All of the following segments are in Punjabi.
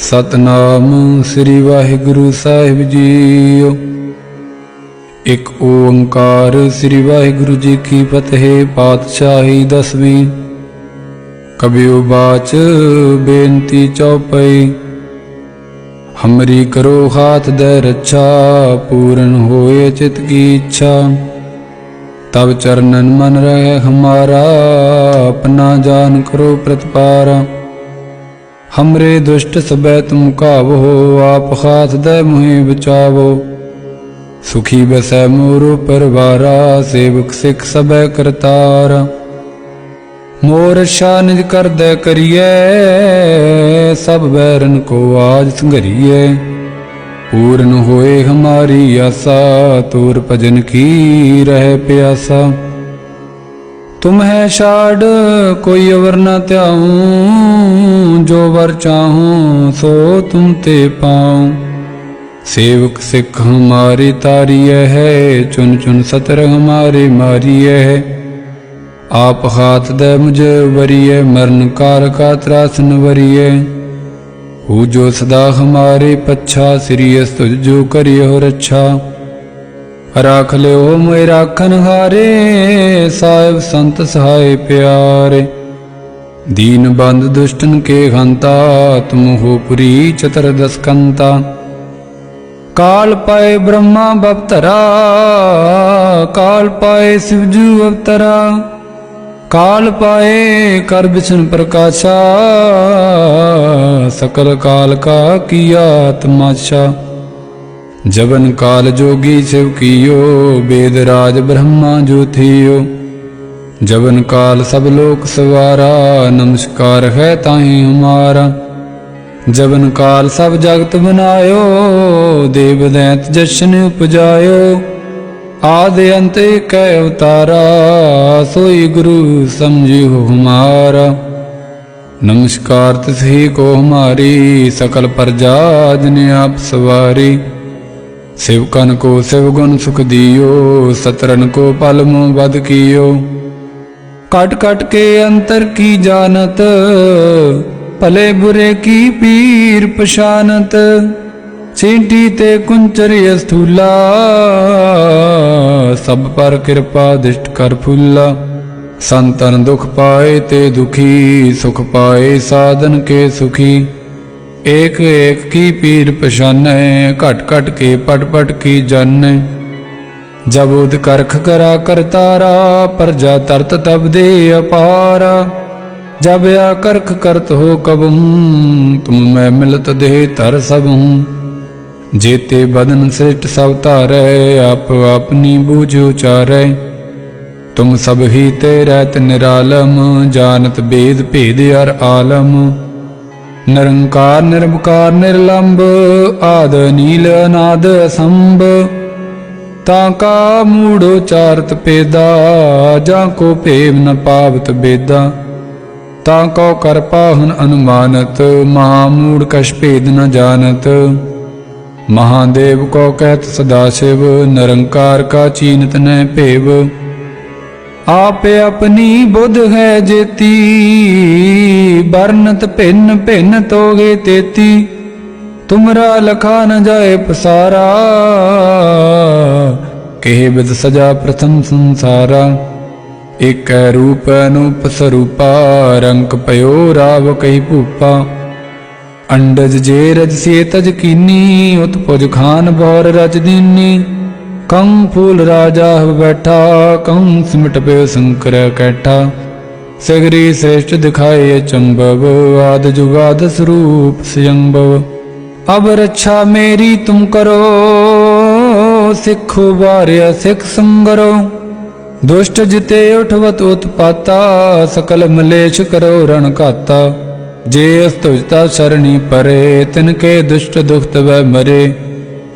ਸਤਨਾਮ ਸ੍ਰੀ ਵਾਹਿਗੁਰੂ ਸਾਹਿਬ ਜੀਓ। ਇੱਕ ਓੰਕਾਰ ਸ੍ਰੀ ਵਾਹਿਗੁਰੂ ਜੀ ਕੀ ਫਤਿਹ ਪਾਤਸ਼ਾਹੀ ਦਸਵੀਂ। ਕਬਿਓ ਬਾਚ ਬੇਨਤੀ ਚਉਪਈ ਹਮਰੀ ਕਰੋ ਹਾਥ ਦੇ ਰੱਛਾ, ਪੂਰਨ ਹੋਏ ਚਿਤ ਕੀ ਇੱਛਾ। ਤਬ ਚਰਨਨ ਮਨ ਰਹੇ ਹਮਾਰਾ, ਆਪਣਾ ਜਾਨ ਕਰੋ ਪ੍ਰਤਪਾਰਾ। ਹਮਰੇ ਦੁਸ਼ਟ ਸਬੈ ਤੁਮ ਕਾਵੋ ਆਪ ਹਾਥ ਦੇ ਮੁਹਿ ਬਚਾਵੋ ਸੁਖੀ ਬਸੈ ਮੋਰੋ ਪਰਵਾਰਾ ਸੇਵਕ ਸਿੱਖ ਸਬੈ ਕਰਤਾਰ ਮੋਰ ਸ਼ਾਨਿਜ ਕਰਦੈ ਕਰੀਏ ਸਭ ਬੈਰਨ ਕੋ ਆਜ ਸੰਘਰੀਏ ਪੂਰਨ ਹੋਏ ਹਮਾਰੀ ਆਸਾ ਤੂਰ ਭਜਨ ਕੀ ਰਹਿ ਪਿਆਸਾ ਤੁਮ ਹੈ ਛਾੜ, ਕੋਈ ਅਵਰ ਨਾ ਧਿਆਉ, ਜੋ ਵਰ ਚਾਹੂੰ ਸੋ ਤੁਮ ਤੇ ਪਾਉ। ਸੇਵਕ ਸਿੱਖ ਹਮਾਰੇ ਤਾਰੀਏ ਹੈ ਚੁਨ ਚੁਨ ਸਤਰ ਹਮਾਰੇ ਮਾਰੀਏ ਹੈ। ਆਪ ਹਾਥ ਦੇ ਮੁਝ ਵਰੀਏ ਮਰਨ ਕਾਲ ਕਾ ਤਰਾਸਨ ਵਰੀਏ ਹੂ ਜੋ ਸਦਾ ਹਮਾਰੇ ਪੱਛਾ, ਸ੍ਰੀ ਅਸਤੁਜ ਜੋ ਕਰਿਓ ਰੱਛਾ ਰਾਖ ਲਿਓ ਮੋਇ ਰਾਖਨ ਹਾਰੇ, ਸਾਹਿਬ ਸੰਤ ਸਹਾਈ ਪਿਆਰੇ। ਦੀਨ ਬੰਦ ਦੁਸ਼ਟਨ ਕੇ ਹੰਤਾ, ਤੁਮ ਹੋ ਪੁਰੀ ਚਤਰ ਦਸਕੰਤਾ। ਕਾਲ ਪਾਏ ਬ੍ਰਹਮਾ ਬਪਤਰਾ, ਕਾਲ ਪਾਏ ਸਿਵਜੂ ਅਵਤਰਾ। ਕਾਲ ਪਾਏ ਕਰ ਬਿਸ਼ਨ ਪ੍ਰਕਾਸ਼ਾ, ਸਕਲ ਕਾਲ ਕਾ ਕੀਆ ਤਮਾਸ਼ਾ ਜਵਨ ਕਾਲ ਜੋਗੀ ਸਿਵ ਕੀਓ, ਬੇਦ ਰਾਜ ਬ੍ਰਹਮਾ ਜੋਥੀਓ। ਜਵਨ ਕਾਲ ਸਭ ਲੋਕ ਸਵਾਰਾ, ਨਮਸਕਾਰ ਹੈ ਤਾਹੀ ਹਮਾਰਾ। ਜਵਨ ਕਾਲ ਸਭ ਜਗਤ ਬਨਾਇਓ, ਦੇਵ ਦੈਂਤ ਜਸ਼ਨ ਉਪਜਾਇਓ। ਆਦ ਅੰਤ ਕੈ ਅਵਤਾਰਾ, ਸੋਈ ਗੁਰੂ ਸਮਝਿਓ ਹਮਾਰਾ। ਨਮਸਕਾਰ ਤਸਹੀ ਕੋ ਹਮਾਰੀ, ਸਕਲ ਪ੍ਰਜਾ ਜਨ ਆਪ ਸਵਾਰੀ। ਸਿਵਕਨ ਕੋ ਸਿਵ ਗੁਣ ਸੁਖ ਦਿਓ ਸਤਰਨ ਕੋ ਪਲ ਮੁ ਬਦ ਕੀਓ। ਕਟ ਕਟ ਕੇ ਅੰਤਰ ਕੀ ਜਾਣਤ, ਭਲੇ ਬੁਰੇ ਕੀ ਪੀਰ ਪਛਾਨਤ। ਚੀਂਟੀ ਤੇ ਕੁੰਚਰ ਅਸਥੂਲਾ, ਸਭ ਪਰ ਕਿਰਪਾ ਦਿਸ਼ਟ ਕਰ ਫੁੱਲਾ। ਸੰਤਨ ਦੁਖ ਪਾਏ ਤੇ ਦੁਖੀ, ਸੁਖ ਪਾਏ ਸਾਧਨ ਕੇ ਸੁਖੀ। ਏਕ ਏਕ ਕੀ ਪੀਰ ਪਛਾਨੈ ਘਟ ਘਟ ਕੇ ਪਟ ਪਟ ਕੀ ਜਾਣੈ ਜਬ ਉਦ ਕਰਖ ਕਰਾ ਕਰਤਾਰਾ, ਪਰਜਾ ਤਰਤ ਤਬ ਦੇ ਅਪਾਰਾ। ਜਬ ਆ ਕਰਖ ਕਰਤ ਹੋ ਕਬ, ਤੁਮ ਮੈਂ ਮਿਲਤ ਦੇਹ ਧਰ ਸਭ ਹੂੰ ਜੇਤੇ ਬਦਨ ਸ੍ਰਿਸ਼ਟ ਸਭ ਧਾਰੈ, ਆਪ ਆਪਣੀ ਬੂਝ ਉਚਾਰੈ। ਤੁਮ ਸਭ ਹੀ ਤੇ ਰਹਿਤ ਨਿਰਾਲਮ, ਜਾਣਤ ਬੇਦ ਭੇਦ ਅਰ ਆਲਮ। ਨਿਰੰਕਾਰ ਨਿਰਭਕਾਰ ਨਿਰਲੰਭ ਆਦ, ਨੀਲ, ਅਨਾਦ, ਅਸੰਭ। ਤਾਂ ਕਾ ਮੂੜ ਉਚਾਰਤ ਪੇਦਾ, ਜਾਂ ਕੋ ਭੇਵ ਨ ਪਾਵਤ ਬੇਦਾ। ਤਾਂ ਕੋ ਕਰ ਪਾਹਨ ਅਨੁਮਾਨਤ, ਮਹਾ ਮੂੜ ਕਛ ਭੇਦ ਨ ਜਾਣਤ। ਮਹਾਦੇਵ ਕੋ ਕਹਿਤ ਸਦਾ ਸ਼ਿਵ, ਨਿਰੰਕਾਰ ਕਾ ਚੀਨਤ ਨੈ ਭੇਵ। ਆਪੇ ਆਪਣੀ ਬੁੱਧ ਹੈ ਜੇਤੀ ਬਰਨਤ ਭਿੰਨ ਭਿੰਨ ਤੋਗੇ ਤੇਤੀ। ਤੁਮਰਾ ਲਖਾ ਨ ਜਾਏ ਪਸਾਰਾ, ਕਿਹ ਬਿਦ ਸਜਾ ਪ੍ਰਥਮ ਸੰਸਾਰਾ। ਇਕ ਰੂਪ ਅਨੂਪ ਸਰੂਪਾ ਰੰਗ ਪਇਓ ਰਾਵ ਕਹੀ ਭੂਪਾ। ਅੰਡਜ ਜੇ ਰਜ ਸੇ ਤਜ ਕੀਨੀ, ਉਤਪੁਜ ਖਾਨ ਬੌਰ ਰਜ ਦੀਨੀ। ਕੰ ਫੂਲ ਰਾਜਾ ਬੈਠਾ ਕੰ ਸਿਮਟ ਪਿਓ ਸੰਕਰ ਕੈਠਾ। ਸਗਰੀ ਸ੍ਰੇਸ਼ਟ ਦਿਖਾਏ ਚੰਬਵ, ਆਦ ਜੁਗਾਦ ਸਰੂਪ ਸਯੰਭਵ ਅਬ ਰੱਛਾ ਮੇਰੀ ਤੁਮ ਕਰੋ, ਸਿੱਖੋ ਵਾਰਿਆ ਸਿੱਖ ਸੰਗਰੋ। ਦੁਸ਼ਟ ਜਿਤੇ ਉਠਵਤ ਉਤਪਾਤਾ, ਸਕਲ ਮਲੇਸ਼ ਕਰੋ ਰਣ ਘਾਤਾ। ਜੇ ਅਸਤੁਜਤਾ ਸਰਣੀ ਪਰੇ, ਤਿਨ ਕੇ ਦੁਸ਼ਟ ਦੁਖਤ ਵੈ ਮਰੇ।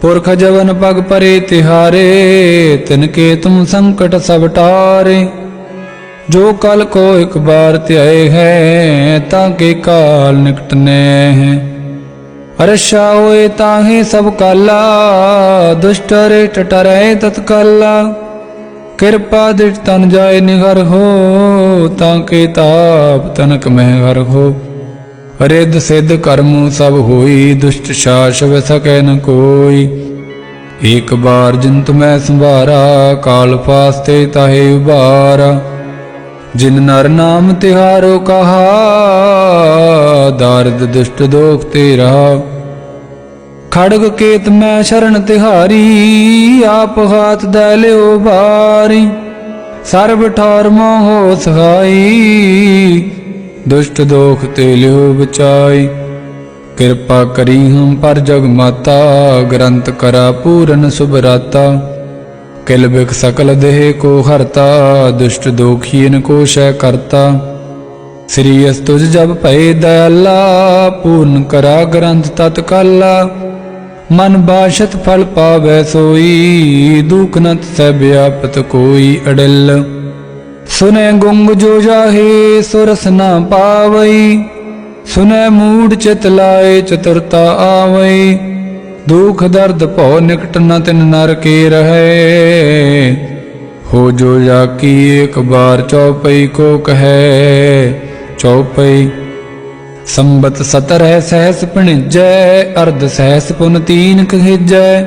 ਪੁਰਖ ਜਵਨ ਪਗ ਪਰੇ ਤਿਹਾਰੇ, ਤਿਨ ਕੇ ਤੁਮ ਸੰਕਟ ਸਭ ਟਾਰੇ। ਜੋ ਕਲ ਕੋ ਇੱਕ ਬਾਰ ਧਿਆਏ ਹੈ, ਤਾਂ ਕੇ ਕਾਲ ਨਿਕਟਨੇ ਹੈ। ਅਰਸ਼ਾ ਹੋਏ ਤਾਹੇ ਸਭ ਕਾਲਾ, ਦੁਸ਼ਟ ਰੇ ਟਟਰੇ ਤਤਕਾਲਾ। ਕਿਰਪਾ ਦਿਟ ਤਨ ਜਾਏ ਨਿਗਰ ਹੋ, ਤਾਂ ਕੇ ਤਾਪ ਤਨਕ ਮਹਿ ਹਰ ਹੋ। ਰਿੱਧ ਸਿੱਧ ਕਰਮੂ ਸਭ ਹੋਈ, ਦੁਸ਼ਟ ਸ਼ਾਸਵ ਸਕੈ ਨ ਕੋਈ। ਏਕ ਬਾਰ ਜਿਨ ਤੁਮੈ ਸੰਭਾਰਾ, ਕਾਲ ਫਾਸਤੇ ਤਾਹੇ ਉਬਾਰਾ ਜਿਨ ਨਰ ਨਾਮ ਤਿਹਾਰੋ ਕਹਾ, ਦਾਰਦ ਦੁਸ਼ਟ ਦੋਖ ਤੇ ਰਹਾ ਖੜਗ ਕੇਤ ਮੈਂ ਸ਼ਰਨ ਤਿਹਾਰੀ, ਆਪ ਹਾਥ ਦੈ ਲਿਓ ਬਾਰੀ। ਸਰਬ ਠੌਰ ਮੋਹ ਸਹਾਈ ਦੁਸ਼ਟ ਦੋਖ ਤੇ ਲਿਓ ਬਚਾਈ। ਕਿਰਪਾ ਕਰੀ ਹਮ ਪਰ ਜਗ ਮਾਤਾ, ਗ੍ਰੰਥ ਕਰਾ ਪੂਰਨ ਸੁਭਰਾਤਾ। ਕਿਲ ਬਿਕ ਸਕਲ ਦੇਹ ਕੋ ਹਰਤਾ, ਦੁਸ਼ਟ ਦੋਖੀਨ ਕੋ ਸ਼ੈ ਕਰਤਾ। ਸ੍ਰੀ ਅਸ ਜਬ ਭਏ ਦਇਆਲਾ, ਪੂਰਨ ਕਰਾ ਗ੍ਰੰਥ ਤਤ ਕਾਲਾ। ਮਨ ਬਾਸ਼ਤ ਫਲ ਪਾਵੈ ਸੋਈ, ਦੁਖ ਨਤ ਸੈ ਵਿਆਪਤ ਕੋਈ ਅੜਿਲ। ਸੁਨੇ ਗੁੰਗ ਜੋ ਜਾਹੇ, ਸੁਰਸ ਨਾ ਪਾਵਈ। ਸੁਨੇ ਮੂੜ ਚਿਤ ਲਾਏ, ਚਤੁਰਤਾ ਆਵਈ। ਦੁਖ ਦਰਦ ਭਉ ਨਿਕਟ ਨ ਤਿਨ ਨਰ ਕੇ ਰਹੇ। ਹੋ ਜੋ ਜਾ ਕੀ ਇੱਕ ਬਾਰ ਚਉਪਈ ਕੋ ਕਹੈ। ਚਉਪਈ ਸੰਬਤ ਸਤਰਹਿ ਸਹਿਸ ਪਣਿਜੈ ਅਰਧ ਸਹਿਸ ਪੁਨ ਤੀਨ ਕਹਿਜੈ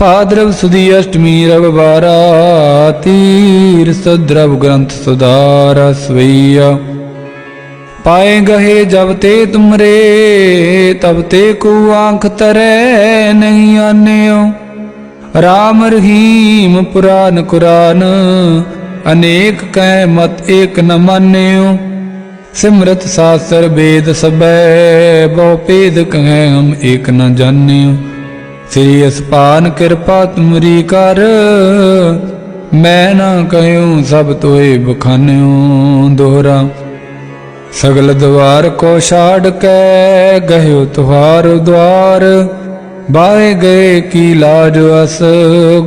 ਭਾਦਰਵ ਸੁਦੀ ਅਸ਼ਟਮੀ ਰਵ ਬਾਰਾ ਤੀਰ ਸਦਰਵ ਗ੍ਰੰਥ ਸੁਧਾਰ ਸਵਈਆ ਪਾਏ ਗਹੇ ਜਬ ਤੇ ਤੁਮਰੇ ਤਬ ਤੇ ਕੋ ਆਂਖ ਤਰੈ ਨਹੀਂ ਆਨਿਓ ਰਾਮ ਰਹੀਮ ਪੁਰਾਨ ਕੁਰਾਨ ਅਨੇਕ ਕਹਿ ਮਤ ਏਕ ਨ ਮਾਨਿਓ ਸਿਮਰਤ ਸਾਸਰ ਵੇਦ ਸਬੈ ਬਹੁ ਪੇਦ ਕਹੈ ਹਮ ਏਕ ਨ ਜਾਣਿਓ ਸ੍ਰੀ ਅਸਪਾਨ ਕਿਰਪਾ ਤੁਮਰੀ ਕਰ। ਮੈਂ ਨਾ ਕਹਿਉ ਸਭ ਤੋਏ ਬਖਾਨਿਓ ਦੋਹਰਾ ਸਗਲ ਦਵਾਰ ਕੋ ਛਾੜ ਕੇ ਗਹਿਓ ਤੁਹਾਰ ਦਵਾਰ ਬਾਏ ਗਏ ਕੀ ਲਾਜ ਅਸ,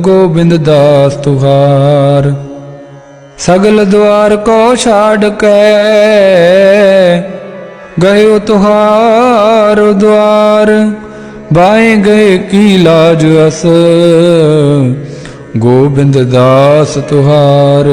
ਗੋਬਿੰਦ ਦਾਸ ਤੁਹਾਰ। ਸਗਲ ਦਵਾਰ ਕੋ ਛਾੜ ਕੇ ਗਇਓ ਤੁਹਾਰ ਦਵਾਰ ਬਾਏ ਗਏ ਕੀ ਲਾਜ ਅਸ? ਗੋਬਿੰਦ ਦਾਸ ਤੁਹਾਰ।